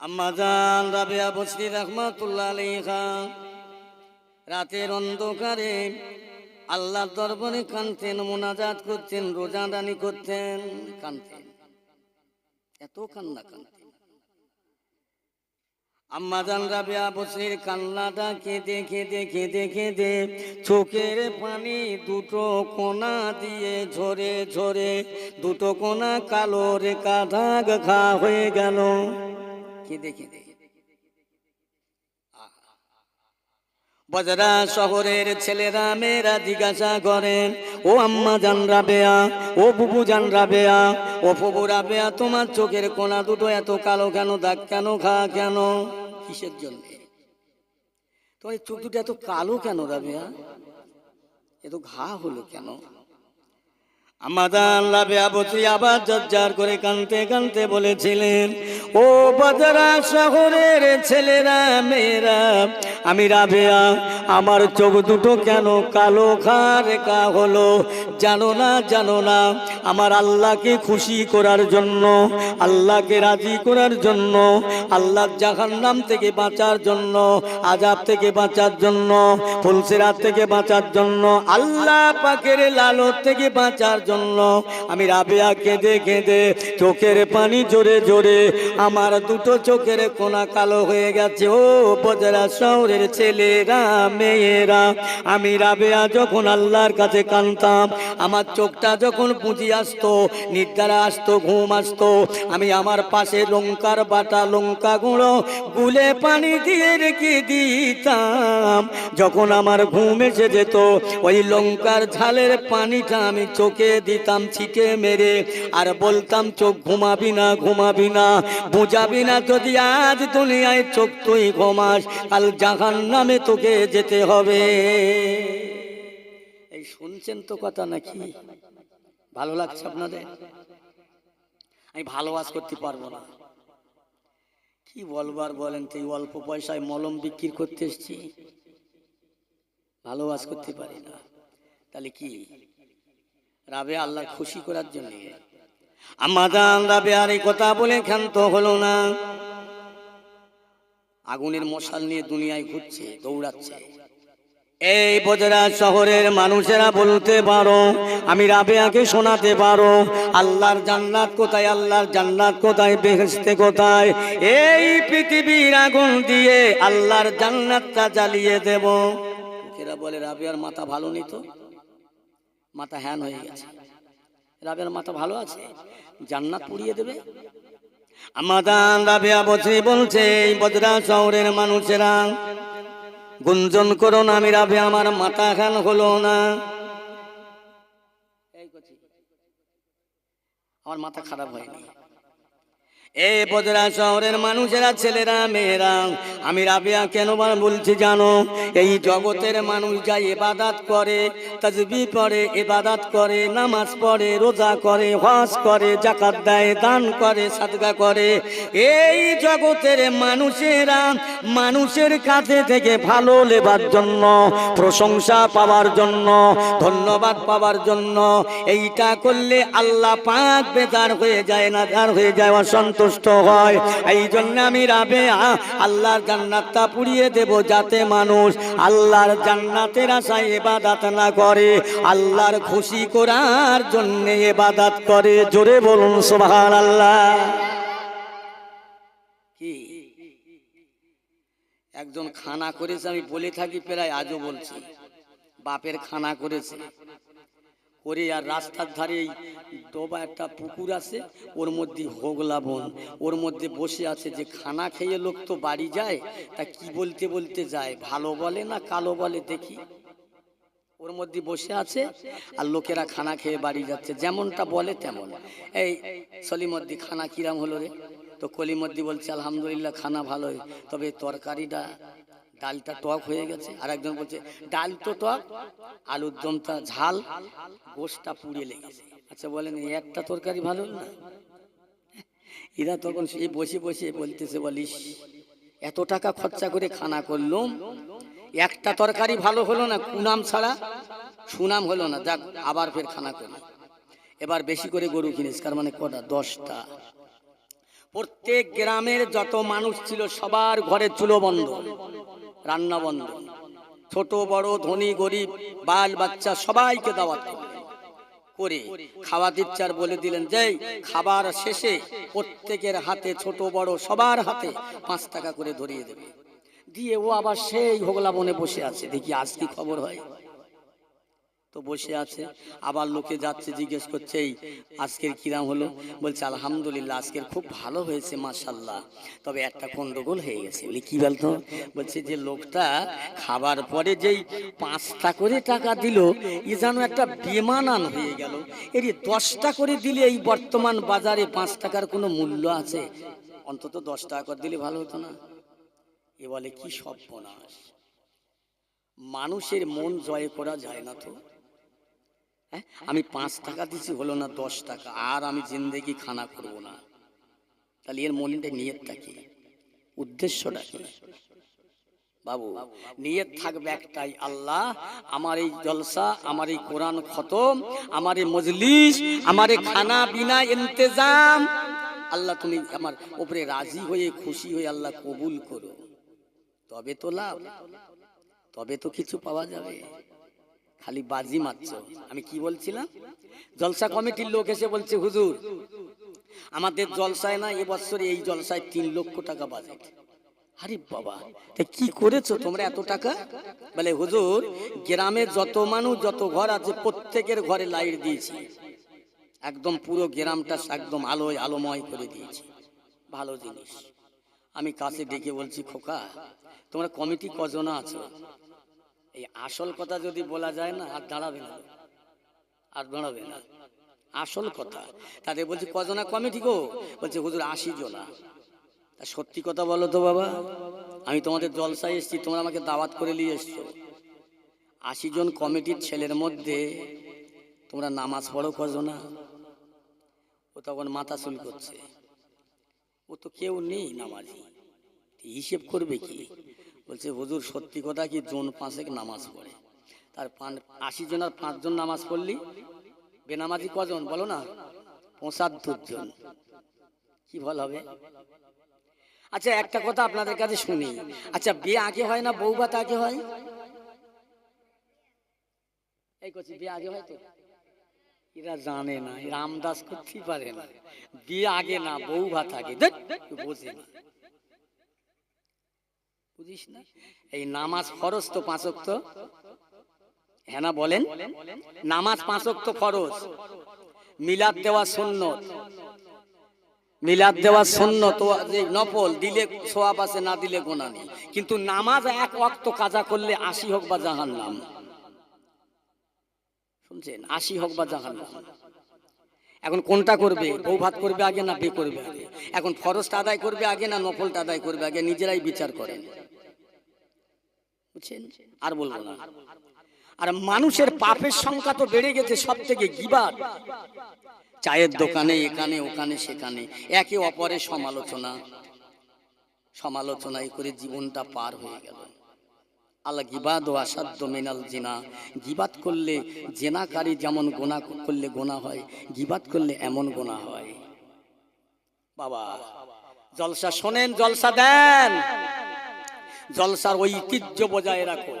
আম্মাজান রাবেয়া বসরি রহমাতুল্লাহ আলাইহা। রাতের অন্ধকারে আল্লাহর দরবারে কানতেন মোনাজাত করতেন, রোজাদানি করতেন কানতেন এত কান্না কানতেন আম্মাজান রাবেয়া বসরির কান্নাটা কেঁদে কেঁদে কেঁদে কেঁদে চোখের পানি দুটো কোনা দিয়ে ঝরে ঝরে, দুটো কোনা কালো রেখা দাগ ঘা হয়ে গেল। কেঁদে কেঁদে বজরা শহরের ছেলেরা মেয়েরা জিজ্ঞাসা করেন, ও আম্মা জান রাবেয়া, ও বুবু জান রাবেয়া, ও ফুবু রাবেয়া, তোমার চোখের কোনা দুটো এত কালো কেন, দাগ কেন, ঘা কেন? কিসের জন্য? তোমার চোখ দুটো এত কালো কেন রাবেয়া? এত ঘা হলো কেন? আবার করে বলেছিলেন, ও শহরের ছেলেরা, মেয়েরা, আমি রাবেয়া, আমার চোখ দুটো কেন কালো রেখা হলো? জানো না জানো না, আমার আল্লাহকে খুশি করার জন্য, আল্লাহকে রাজি করার জন্য, আল্লাহ জাহান্নাম থেকে বাঁচার জন্য আজাব থেকে বাঁচার জন্য, ফুলসেরাত থেকে বাঁচার জন্য, আল্লাহ পাকের লালত থেকে বাঁচার জন্য আমি রাবেয়া কেঁদে কেঁদে চোখের পানি জোরে জোরে। আমার দুটো চোখের কোনা কালো হয়ে গেছে। ও বজরা শহরের ছেলেরা, মেয়েরা। আমি রাবেয়া যখন আল্লাহর কাছে কানতাম আমার চোখটা যখন পুঁজি আসতো নিদ্রা আসতো, ঘুম আসতো, আমি আমার পাশে লঙ্কার বাটা, লঙ্কা গুঁড়ো, গুলে পানি দিয়ে রেখে দিতাম। যখন আমার ঘুম এসে যেত, ওই লঙ্কার ঝালের পানিটা আমি চোখে দিতাম ছিটে মেরে, আর বলতাম, চোখ ঘুমাবি না ঘুমাবি না, বুঝাবি না যদি আজ দুনিয়ায় চোখ তুই ঘুমাস, কাল জাহান নামে তোকে যেতে হবে। এই শুনছেন তো কথা নাকি? ভালো লাগছে আপনাদের? আমি ভালো আজ করতে পারব না। কি বলবার বলেন তো, এই অল্প পয়সায় মলম বিক্রি করতে এসছি। ভালো আজ করতে পারি না। তাহলে কি? রাবে আল্লাহ খুশি করার জন্য। আমাদান রাবে, আর এই কথা বলে ক্ষান্ত হলো না। আগুনের মশাল নিয়ে দুনিয়ায় ঘুরছে, দৌড়াচ্ছে। এই বজরা শহরের মানুষেরা বলতে পারো, আমি রাবে রাবেয়াকে শোনাতে পারো, আল্লাহর জান্নাত কোথায়, আল্লাহর জান্নাত কোথায় বেহেস্তে কোথায়? এই পৃথিবীর আগুন দিয়ে আল্লাহর জান্নাতটা জ্বালিয়ে দেব। লোকেরা বলে, রাবেয়ার মাথা ভালো নি তো? মাথা হ্যান হয়ে গেছে। রাবের মাথা ভালো আছে? জান্নাত পুড়িয়ে দেবে? আমাদান রাবেয়া বছরই বলছে এই বজরা শহরের মানুষেরা গুঞ্জন করো না আমি রাবে আমার মাথা খান হলো না। আমার মাথা খারাপ হয়নি। এ বজরা শহরের মানুষেরা ছেলেরা মেয়েরা আমি রাবিয়া কেন বলছি জানো? এই জগতের মানুষ যা এবাদাত করে, তাজবি পড়ে এবাদাত করে, নামাজ পড়ে, রোজা করে, হজ করে জাকাত দেয়, দান করে, সাদগা করে। এই জগতের মানুষেরা মানুষের কাছে থেকে ভালো লেবার জন্য, প্রশংসা পাওয়ার জন্য, ধন্যবাদ পাওয়ার জন্য, এইটা করলে আল্লাহ পাক বেদার হয়ে যায় না দার হয়ে যায়, অসন্তুষ্ট হয়। এই জন্য আমি রাবে আল্লাহর জান্নাতটা পুড়িয়ে দেব যাতে মানুষ আল্লাহর জান্নাতের আশায় এবাদাত না করে, আল্লাহর খুশি করার জন্য এবাদাত করে। জোরে বলুন সোভান আল্লাহ কি? একজন খানা করেছে, আমি বলে থাকি প্রায় আজও বলছি। বাপের খানা করেছে। করে আর রাস্তার ধারে এই ডোবা একটা পুকুর আছে, ওর মধ্যে হোগলা বন, ওর মধ্যে বসে আছে যে খানা খেয়ে লোক তো বাড়ি যায়, তা কি বলতে বলতে যায়, ভালো বলে না কালো বলে দেখি। ওর মধ্যে বসে আছে আর লোকেরা খানা খেয়ে বাড়ি যাচ্ছে, যেমনটা বলে তেমন। এই সলিমদ্দি, খানা কিরাম হলো রে? তো কলিমদ্দি বলছে, আলহামদুলিল্লাহ, খানা ভালো তবে তরকারিটা ডালটা টক হয়ে গেছে। আর একজন বলছে, ডাল তো টক, আলুর দমটা ঝাল, গোশটা পুড়িয়ে লেগেছে আচ্ছা বলেন একটা তরকারি ভালো না? এরা তখন সেই বসে বসে বলতেছে, বলিস, এত টাকা খরচা করে খানা করলুম, একটা তরকারি ভালো হলো না, কুনাম ছাড়া সুনাম হলো না, যাক, আবার ফের খানা করি এবার বেশি করে গরু কিনিস কার মানে কটা? দশটা। প্রত্যেক গ্রামের যত মানুষ ছিল, সবার ঘরে চুলো বন্ধ। রান্না বন্ধ। ছোট, বড়, ধনী, গরিব, বাল, বাচ্চা সবাইকে দাওয়াত করে। খাওয়া দিচ্ছার বলে দিলেন যে খাবার শেষে প্রত্যেকের হাতে, ছোট, বড় সবার হাতে পাঁচ টাকা করে ধরিয়ে দেবে। দিয়ে ও আবার সেই হোগলা বনে বসে আছে। দেখি আজ কি খবর হয়। তো বসে আছে। আবার লোকে যাচ্ছে, জিজ্ঞেস করছে, এই আজকের কিরাম হলো? বলছে, আলহামদুলিল্লাহ, আজকের খুব ভালো হয়েছে মাশাল্লাহ তবে একটা গন্ডগোল হয়ে গেছে। বলি, কি বলতো? বলছে যে লোকটা খাবার পরে যেই পাঁচটা করে টাকা দিল ই যেন একটা বেমানান হয়ে গেল। এর দশটা করে দিলে এই বর্তমান বাজারে পাঁচ টাকার কোনো মূল্য আছে? অন্তত দশ টাকা করে দিলে ভালো হতো না। এ বলে, কি সর্বনাশ। মানুষের মন জয় করা যায় না তো? হ্যাঁ? আমি পাঁচ টাকা দিছি হলো না দশ টাকা। আর আমি জিন্দেগি খানা করব না। তাহলে এর মনটা নিয়তটা কি? উদ্দেশ্যটা কি? বাবু নিয়ত থাকবে একটাই আল্লাহ আমার এই জলসা আমার এই কোরআন খতম আমার এই মজলিস আমার এই খানা বিনা ইন্তেজাম। আল্লাহ তুমি আমার উপরে রাজি হয়ে খুশি হয়ে আল্লাহ কবুল করো। তবে তো লাভ তবে তো কিছু পাওয়া যাবে। খালি বাজি মারছ। আমি কি বলছিলাম? জলসা কমিটির লোক এসে বলছে, হুজুর, আমাদের জলসায় না এবছর এই জলসায় তিন লক্ষ টাকা বাজেট। আরে বাবা, তা কি করেছ তোমরা এত টাকা? বলে, হুজুর, গ্রামে যত মানুষ, যত ঘর আছে, প্রত্যেকের ঘরে লাইট দিয়েছি। একদম পুরো গ্রামটা একদম আলোয় আলোময় করে দিয়েছি। ভালো জিনিস। আমি কাছে ডেকে বলছি, খোকা, তোমরা কমিটি কজন আছো? এই আসল কথা যদি বলা যায় না, আর দাঁড়াবে না। আর দাঁড়াবে না। আসল কথা। তাদের বলছি, কজনা কমিটি গো? বলছে, হুজুর আশি জনা। তা সত্যি কথা বলো তো বাবা, আমি তোমাদের জলসায় এসেছি, তোমরা আমাকে দাওয়াত করে নিয়ে এসছো। আশি জন কমিটির ছেলের মধ্যে তোমরা নামাজ পড়ো কজনা। ও তখন মাথা চুল করছে। ও তো কেউ নেই নামাজি। হিসেব করবে কি? বলছে, হুজুর, সত্যি কথা কি জন পাঁচেক নামাজ পড়ে? তার আশি জন আর পাঁচজন নামাজ পড়লি? বেনামাজি কজন? বলো না। পঁচাত্তর জন। কি বল হবে? আচ্ছা একটা কথা আপনাদের কাছে শুনি। আচ্ছা বিয়ে আগে হয় না বউ ভাত আগে হয়? এই করছি বিয়ে আগে হয় তো? এরা জানে না, এরা আমদাস করতেই পারে না। বিয়ে আগে না, বউ ভাত আগে। বোঝে না। বুঝিস না? এই নামাজ ফরজ তো পাঁচক তো হ্যাঁ না বলেন? নামাজ পাঁচক তো ফরজ। মিলাদ দেওয়া সুন্নত। মিলাদ দেওয়া সুন্নত ও যে নফল, দিলে সোয়াব আছে, না দিলে গোনা নেই। কিন্তু নামাজ এক ওয়াক্ত কাজা করলে আশি হোক বা জাহান নাম শুনছেন? আশি হোক বা জাহান্নাম। এখন কোনটা করবে? বউ ভাত করবে আগে না বে করবে আগে? এখন ফরজটা আদায় করবে আগে না নফলটা আদায় করবে আগে? নিজেরাই বিচার করেন। বুঝছেন? আর বলব না। আর মানুষের পাপের সংখ্যা তো বেড়ে গেছে সব থেকে গিবাদ চায়ের দোকানে এখানে ওখানে সেখানে। একে অপরের সমালোচনা। সমালোচনায় করে জীবনটা পার হয়ে গেল। আল্লাহ গিবাদ ও আসাধ্য মেনাল জিনা। গিবাদ করলে জেনাকারী যেমন গোনা করলে গোনা হয় গিবাদ করলে এমন গোনা হয়। বাবা জলসা শোনেন জলসা দেন। জলসার ঐতিহ্য বজায় রাখো।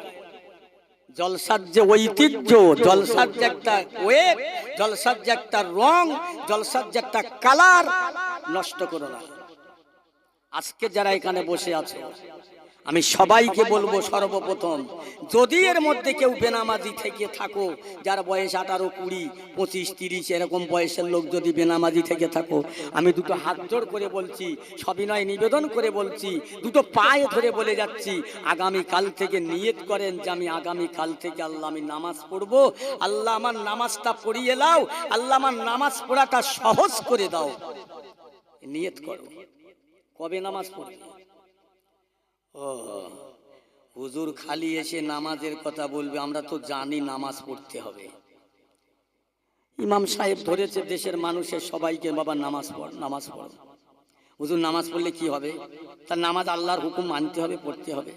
জলসার যে ঐতিহ্য, জলসার যে একটা ওয়েব জলসার যে একটা রং, জলসার যে একটা কালার নষ্ট করো না। আজকে যারা এখানে বসে আছে আমি সবাইকে বলব সর্বপ্রথম যদি এর মধ্যে কেউ বেনামাজি থেকে থাকো যার বয়স আঠারো কুড়ি পঁচিশ তিরিশ এরকম বয়সের লোক যদি বেনামাজি থেকে থাকো আমি দুটো হাত জোড় করে বলছি সবিনয় নিবেদন করে বলছি দুটো পায়ে ধরে বলে যাচ্ছি আগামী কাল থেকে নিয়ত করেন যে আমি আগামী কাল থেকে আল্লাহ আমি নামাজ পড়ব আল্লাহ আমার নামাজটা পড়িয়ে দাও আল্লাহ আমার নামাজ পড়াটা সহজ করে দাও। নিয়ত করো। কবে নামাজ পড়বে? ও, হুজুর খালি এসে নামাজের কথা বলবে, আমরা তো জানি নামাজ পড়তে হবে। ইমাম সাহেব ধরেছে, দেশের মানুষের সবাইকে, বাবা, নামাজ পড়, নামাজ পড়ো। হুজুর নামাজ পড়লে কি হবে? তার নামাজ আল্লাহর হুকুম মানতে হবে, পড়তে হবে।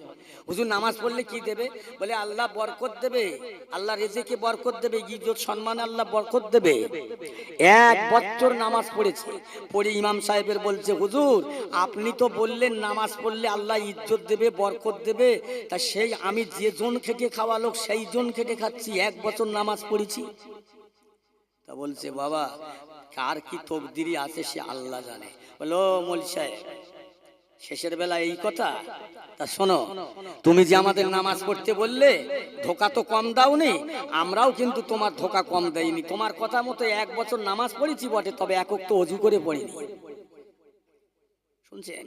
হুজুর নামাজ পড়লে কি দেবে? বলে আল্লাহ বরকত দেবে, আল্লাহ রেজেকে বরকত দেবে ইজ্জত সম্মান আল্লাহ বরকত দেবে। এক বছর নামাজ পড়েছে, পড়ে ইমাম সাহেবের বলছে, হুজুর, আপনি তো বললেন নামাজ পড়লে আল্লাহ ইজ্জত দেবে, বরকত দেবে। তা সেই আমি যে জন খেটে খাওয়া লোক, সেই জন খেটে খাচ্ছি, এক বছর নামাজ পড়েছি। তা বলছে, বাবা কার কি তকদিরি আছে সে আল্লাহ জানে। বলো, মল সাহেব, শেষের বেলা এই কথা? তা শোনো, তুমি যে আমাদের নামাজ পড়তে বললে, ধোকা তো কম দাওনি, আমরাও কিন্তু তোমার ধোকা কম দেয়নি তোমার কথা মতো এক বছর নামাজ পড়েছি বটে, তবে একক তো অজু করে পড়িনি। শুনছেন?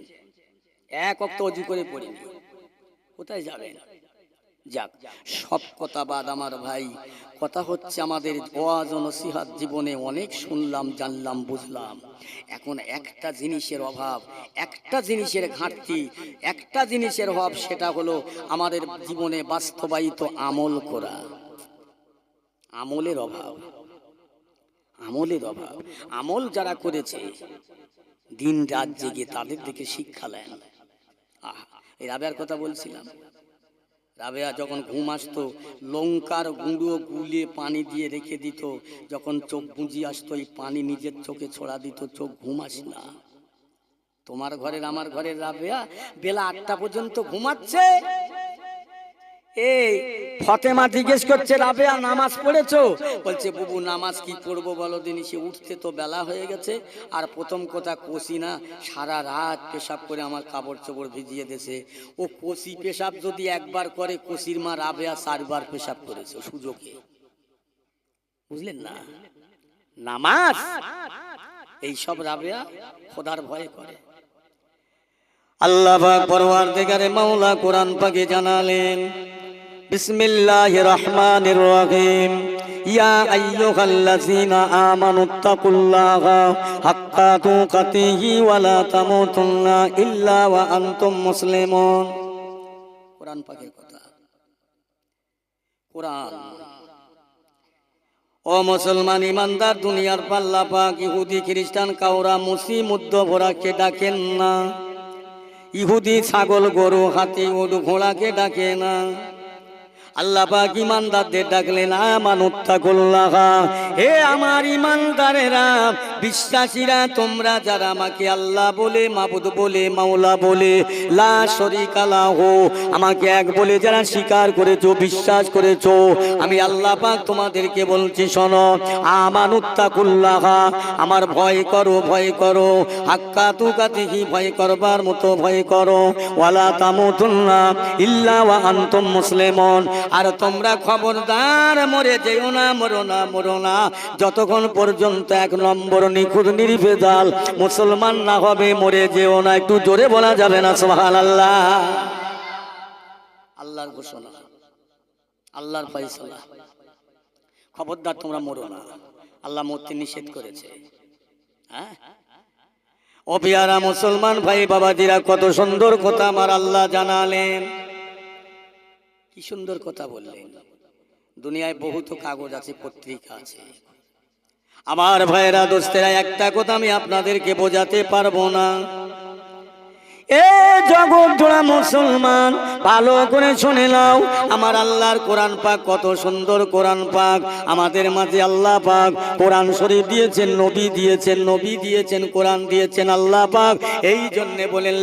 এক অক্ত অজু করে পড়িনি। কোথায় যাবেন? যাক, সব কথা বাদ আমার ভাই। কথা হচ্ছে আমাদের ওয়াজ ও জীবনে অনেক শুনলাম, জানলাম, বুঝলাম। এখন একটা জিনিসের অভাব, একটা জিনিসের ঘাটতি, একটা জিনিসের অভাব, সেটা হলো আমাদের জীবনে বাস্তবায়িত আমল করা। আমলের অভাব আমলের অভাব। আমল যারা করেছে দিন রাত জেগে তাদের দিকে শিক্ষা নেন। আহা এই রাবেয়ার কথা বলছিলাম। রাবেয়া যখন ঘুম আসতো, লঙ্কার গুঁড়ো গুলিয়ে পানি দিয়ে রেখে দিত, যখন চোখ বুঝি আসতো, এই পানি নিজের চোখে ছড়া দিত, চোখ ঘুম আস না। তোমার ঘরের আমার ঘরের রাবেয়া, বেলা আটটা পর্যন্ত ঘুমাচ্ছে। এই, ফতেমা জিজ্ঞেস করছে রাবেয়া নামাজ পড়েছো? বলছে, বুবু, নামাজ কি পড়ব বলো দিনই সে উঠতে তো বেলা হয়ে গেছে, আর প্রথম কথা কষি না, সারা রাত পেশাব করে আমার কাপড় চোপড় ভিজিয়ে দেছে ও কষি পেশাব যদি একবার করে, কষির মা রাবেয়া চারবার পেশাব করেছে সুযোগে। বুঝলেন না? নামাজ? এই সব রাবেয়া খোদার ভয়ে করে। আল্লাহ পাক পরওয়ার দিগারে মাওলা কোরআন পাকে জানালেন বিসমিল্লাহির রহমানির রহিম ইয়া মুসলিমুন। ইমানদার, দুনিয়ার পাল্লা পাক ইহুদি খ্রিস্টান কাউরা মুসি মুদ্দ ডাকেন না। ইহুদি ছাগল, গরু, হাতি, উট, ঘোড়াকে ডাকে না। আল্লাহ পাক ইমানদারদের ডাকলেন আমানুত্তাকুল্লাহ হে আমার ইমানদারেরা, বিশ্বাসীরা, তোমরা যারা আমাকে আল্লাহ বলে, মাবুদ বলে, মাওলা বলে, লা শরীকা লাহু, আমাকে এক বলে যারা স্বীকার করেছ, বিশ্বাস করেছ, আমি আল্লাহ পাক তোমাদেরকে বলছি, শোনো আমানুত্তাকুল্লাহ আমার ভয় করো ভয় করো, হাক্কা তুকাতিহি, ভয় করবার মতো ভয় করো, ওয়ালা তামুতুন্না ইল্লা ওয়া আনতুম মুসলিমুন আর তোমরা খবরদার, মরে যেও না, মরো না মরো না। যতক্ষণ পর্যন্ত এক নম্বর নিখুঁত, নির্ভেজাল মুসলমান না হবে, মরে যেও না। একটু জোরে বলা যাবে না সোহান আল্লাহ আল্লাহর ঘোষণা, আল্লাহর ফাইসলা খবরদার, তোমরা মরো না। আল্লাহ মরতে নিষেধ করেছে। হ্যাঁ? ও পেয়ারা মুসলমান ভাই, বাবাজিরা, কত সুন্দর কথা আমার আল্লাহ জানালেন। কি সুন্দর কথা বললেন। দুনিয়ায় বহুত কাগজ আছে, পত্রিকা আছে। আমার ভাইরা দোস্তেরা, একটা কথা আমি আপনাদেরকে বোঝাতে পারব না। এ জগৎ জোড়া মুসলমান, ভালো করে শুনে নাও, আমার আল্লাহর কোরআন পাক কত সুন্দর কোরআন পাক। আমাদের মাঝে আল্লাহ পাক কোরআন শরীফ দিয়েছেন, নবী দিয়েছেন নবী দিয়েছেন, কোরআন দিয়েছেন আল্লাহ পাক। এই জন্যে বলেন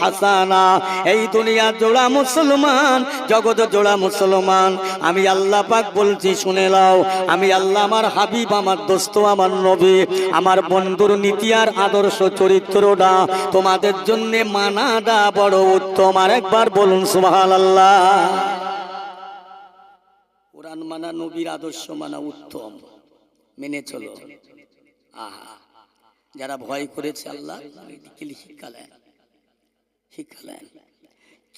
হাসানা। এই দুনিয়া জোড়া মুসলমান, জগৎ জোড়া মুসলমান। আমি আল্লাহ পাক বলছি, শুনে নাও, আমি আল্লাহ আমার হাবিব, আমার দোস্ত, আমার নবী, আমার বন্ধুর নীতি আর আদর্শ চরিত্রটা তোমাদের জন্য মানাটা বড় উত্তম। আর একবার বলুন সুবহান আল্লাহ কোরআন মানা, নবীর আদর্শ মানা উত্তম। মেনে চলো। আহা। যারা ভয় করেছে আল্লাহ শিক্ষা এদিকে শিক্ষালেন শিক্ষালেন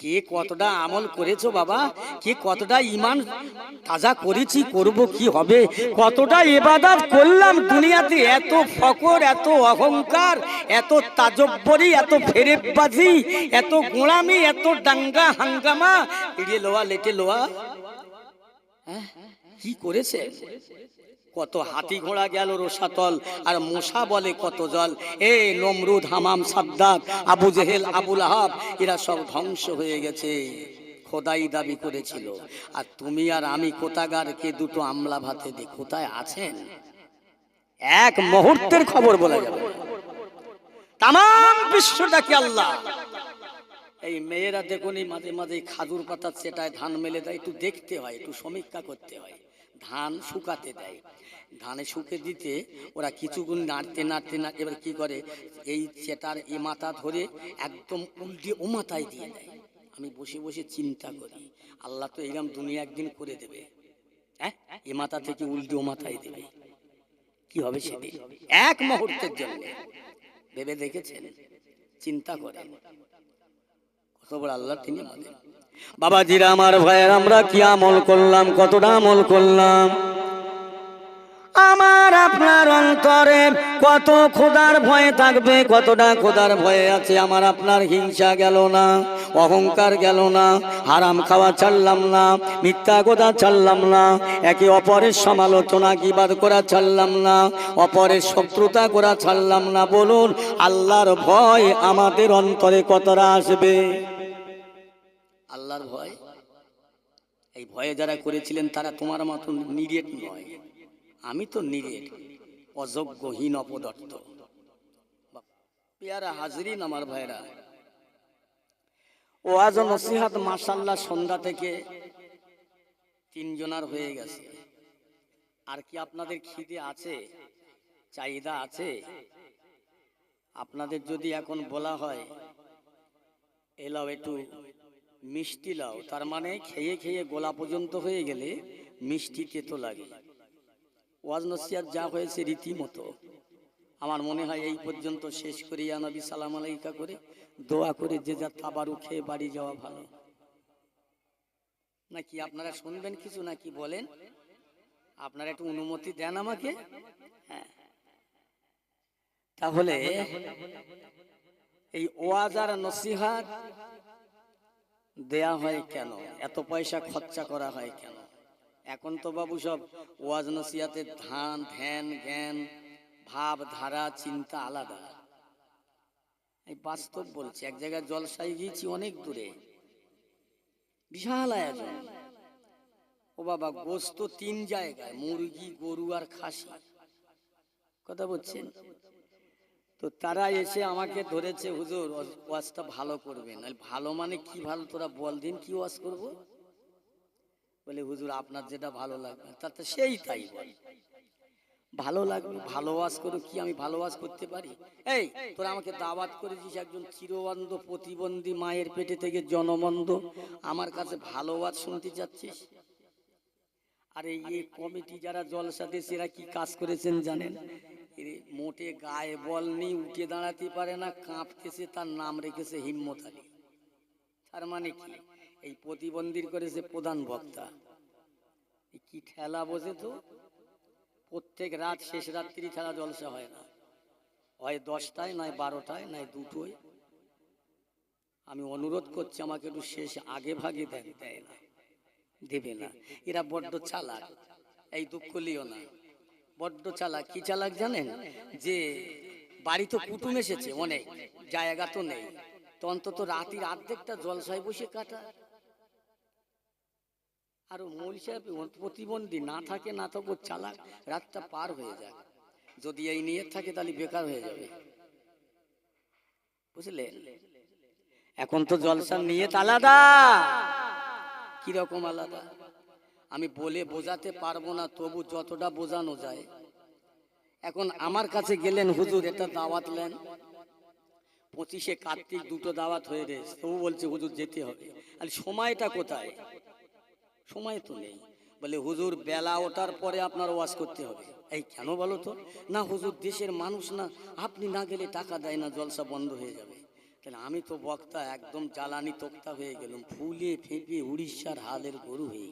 কে কতটা আমল করেছ বাবা? কে কতটা ইমান তাজা করেছি করব কি হবে? কতটা এবাদাত করলাম দুনিয়াতে? এত ফকর এত অহংকার এত তাজব্বরি এত ফেরেববাজি এত গোড়ামি এত ডাঙ্গা হাঙ্গামা। এড়িয়ে লোয়া লেটে লোয়া। হ্যাঁ? কি করেছে? কত হাতি ঘোড়া গেল রোসাতল আর মশা বলে কত জল। এ নমরুদ হামাম সাদ্দাত আবু জেহেল আবুল আহাব এরা সব ধ্বংস হয়ে গেছে। খোদাই দাবি করেছিল। আর তুমি আর আমি কোথাগার কে দুটো আমলা ভাতে দি কোথায় আছেন? এক মুহূর্তের খবর বলা যাবে। তাম বিশ্বটাকে আল্লাহ। এই মেয়েরা দেখুন এই মাঝে মাঝে খাজুর পাতা সেটায় ধান মেলে দেয়। একটু দেখতে হয় একটু সমীক্ষা করতে হয়। ধান শুকাতে দেয়। ধানে শুকে দিতে ওরা কিছুক্ষণ নাড়তে নাড়তে না এবার কি করে? এই সেটার এ মাথা ধরে একদম উল্টে ও মাথায় দিয়ে দেয়। আমি বসে বসে চিন্তা করি, আল্লাহ তো এইরকম দুনিয়া একদিন করে দেবে। হ্যাঁ এ মাথা থেকে উল্টে ও মাথায় দেবে। কি হবে সেদিন? এক মুহূর্তের জন্য। ভেবে দেখেছেন? চিন্তা করেন। কত বড় আল্লাহ তিনি আমাদের। বাবাজিরা, আমার ভাইয়ের, আমরা কি আমল করলাম? কতটা আমল করলাম? আমার আপনার অন্তরে কত খোদার ভয় থাকবে, কতটা খোদার ভয়ে আছে, আমার আপনার হিংসা গেল না, অহংকার গেল না, হারাম খাওয়া ছাড়লাম না, মিথ্যা কথা ছাড়লাম না, একে অপরের সমালোচনা কিবাদ করা ছাড়লাম না, অপরের শত্রুতা করা ছাড়লাম না, বলুন, আল্লাহর ভয় আমাদের অন্তরে কতটা আসবে? আল্লাহর ভয়? এই ভয়ে যারা করেছিলেন তারা তোমার মতন নিরেট নয়। আমি তো নিরেট অযোগ্যহীন অপদত্ত পেয়ারা হাজরিন আমার ভাইরা, ও আজ নসিহাত মাসাল্লাহ সন্ধ্যা থেকে তিনজনার হয়ে গেছে। আর কি আপনাদের খিদে আছে, চাহিদা আছে? আপনাদের যদি এখন বলা হয়, এলাও একটু মিষ্টি লাও। তার মানে খেয়ে খেয়ে গোলা পর্যন্ত হয়ে গেলে মিষ্টি তেতো লাগে। ওয়াজ নসিয়াত যা হয়েছে রীতিমতো। আমার মনে হয় এই পর্যন্ত শেষ করি নবী সালাম আলাইকা করে দোয়া করে যে যা তাবারু খেয়ে বাড়ি যাওয়া ভালো। নাকি আপনারা শুনবেন কিছু নাকি বলেন? আপনারা একটু অনুমতি দেন আমাকে? হ্যাঁ। তাহলে এই ওয়াজ আর নসিহাত দেয়া হয় কেন? এত পয়সা খরচা করা হয় কেন? এখন তো বাবু সব ওয়াজ নসিয়াতে ধান, ধ্যান, জ্ঞান, ভাব, ধারা, চিন্তা আলাদা। এই বাস্তব বলছি, এক জায়গায় জলসাই গিয়েছি অনেক দূরে। বিশাল আয়োজন। ও বাবা, গোস্ত তিন জায়গায়, মুরগি, গরু আর খাসি। কথা বলছেন? তো তারা এসে আমাকে ধরেছে, হুজুর, ওয়াজটা ভালো করবেন ভালো মানে কি ভালো? তোরা বল দিন, কি ওয়াজ করব? বলে, হুজুর, আপনার যেটা ভালো লাগবে, তাতে সেই তাই ভালো লাগবে, ভালো ওয়াজ করে কি আমি ভালো ওয়াজ করতে পারি? এই, তোরা আমাকে দাওয়াত করেছিস একজন চিরবন্ধ, প্রতিবন্ধী মায়ের পেটে থেকে জনমন্ধ আমার কাছে ভালো ওয়াজ শুনতে চাচ্ছিস? আর এই কমিটি যারা জলসা দেশ এরা কি কাজ করেছেন জানেন? মোটে গায়ে বল নেই উঠে দাঁড়াতে পারে না কাঁপতেছে তার নাম রেখেছে হিম্মত আলী তার মানে কি? এই প্রতিবন্ধীর করেছে প্রধান বক্তা। কি ঠেলা বসে তো? প্রত্যেক রাত শেষ রাত্রি ছাড়া জলসা হয় না। হয় দশটায়, নয় বারোটায়, নয় দুটোয়। আমি অনুরোধ করছি, আমাকে একটু শেষ আগে ভাগে দেন, দেয় না, দেবে না। এরা বড্ড চালাক। এই দুঃখ লিও না। বড্ড চালাক। কি চালাক জানেন? যে বাড়ি তো কুটুম এসেছে অনেক, জায়গা তো নেই। তো অন্তত রাতির অর্ধেকটা জলসায় বসে কাটা। আর মৌল সাহেব প্রতিবন্ধী, না থাকে না তবু চালাক রাতটা পার হয়ে যায়। যদি এই নিয়ে থাকে, তাহলে বেকার হয়ে যাবে। বুঝলেন? এখন তো জলসার নিয়ে আলাদা। কীরকম আলাদা? আমি বলে বোঝাতে পারব না, তবু যতটা বোঝানো যায়। এখন আমার কাছে গেলেন হুজুর এটা দাওয়াত নেন। পঁচিশে কার্তিক দুটো দাওয়াত হয়ে রে তবু বলছে, হুজুর, যেতে হবে। আর, সময়টা কোথায়? সময় তো নেই। বলে, হুজুর, বেলা ওঠার পরে আপনার ওয়াজ করতে হবে। এই কেন বলো তো? না, হুজুর, দেশের মানুষ না, আপনি না গেলে টাকা দেয় না, জলসা বন্ধ হয়ে যাবে। তাহলে আমি তো বক্তা, একদম জ্বালানি তোক্তা হয়ে গেলাম, ফুলে ফেঁপে উড়িষ্যার হালের গরু হয়ে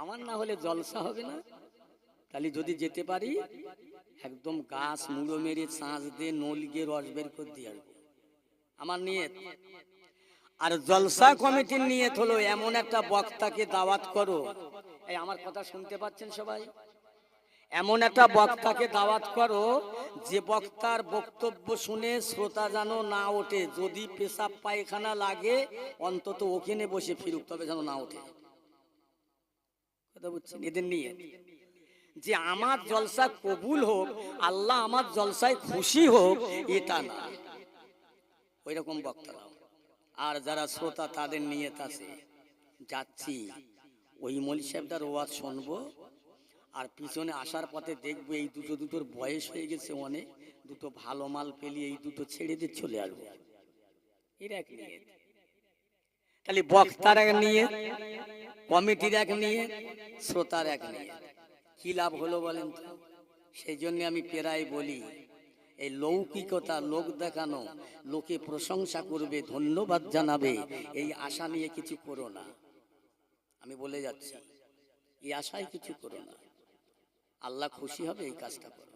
আমার না হলে জলসা হবে না? তাহলে যদি যেতে পারি, একদম গাছ মুড়ো মেরে চাঁচ দিয়ে নল গিয়ে রস বের করে দিয়ে আসব। আমার নিয়ত। আর জলসা কমিটির নিয়ত হলো, এমন একটা বক্তাকে দাওয়াত করো। এই আমার কথা শুনতে পাচ্ছেন সবাই? এমন একটা বক্তাকে দাওয়াত করো, যে বক্তার বক্তব্য শুনে শ্রোতা যেন না ওঠে। যদি পেশাব পায়খানা লাগে, অন্তত ওখানে বসে ফিরুক, তবে যেন না ওঠে। কথা বুঝছেন এদের নিয়ে? যে আমার জলসা কবুল হোক, আল্লাহ আমার জলসায় খুশি হোক, এটা না। ওই রকম বক্তারা আর যারা শ্রোতা, তাদের নিয়ে আছে। যাচ্ছি। ওই মলি সাহেবটার ওয়াজ শুনব। আর পিছনে আসার পথে দেখব এই দুটো দুটোর বয়স হয়ে গেছে অনেক। দুটো ভালো মাল পেলি এই দুটো ছেড়ে দিয়ে চলে আসব। এর এক খালি বক্তার এক নিয়ে কমিটির এক নিয়ে শ্রোতার এক নিয়ে। কি লাভ হলো বলেন তো? সেই জন্য আমি প্রায় বলি, এই লৌকিকতা, লোক দেখানো, লোকে প্রশংসা করবে, ধন্যবাদ জানাবে, এই আশা নিয়ে কিছু করো না। আমি বলে যাচ্ছি, এই আশায় কিছু করো না। আল্লাহ খুশি হবে এই কাজটা করো